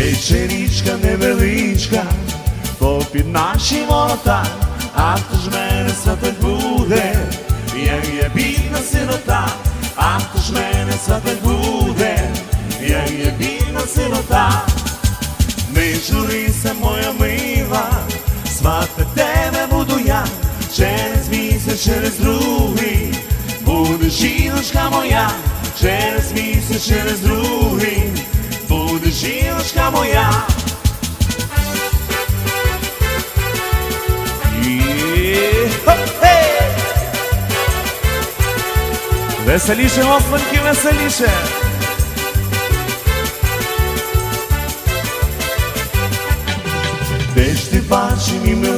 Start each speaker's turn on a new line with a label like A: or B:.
A: тече річка невеличка, попід наші ворота, а хто ж мене сватать буде, як я бідна сирота, а хто ж мене сватать буде, як я бідна сирота. Не журися, моя мила, свати тебе буду я, через місяць, через другий, буде жіночка моя, через місяць, через другий, буде жіночка моя. І- Хоп-хей! Веселіше, господки, веселіше! Де ж ти бачив, мій миле,